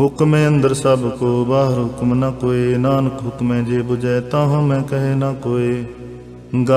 ਹੁਕਮੇ ਅੰਦਰ ਸਭ ਕੋ, ਬਾਹਰ ਹੁਕਮ ਨ ਕੋਏ ਨਾਨਕ ਹੁਕਮੇ ਜੇ 부ਜੈ ਤਾਹ ਮੈਂ ਕਹੇ ਨ ਕੋਏ ਗਾ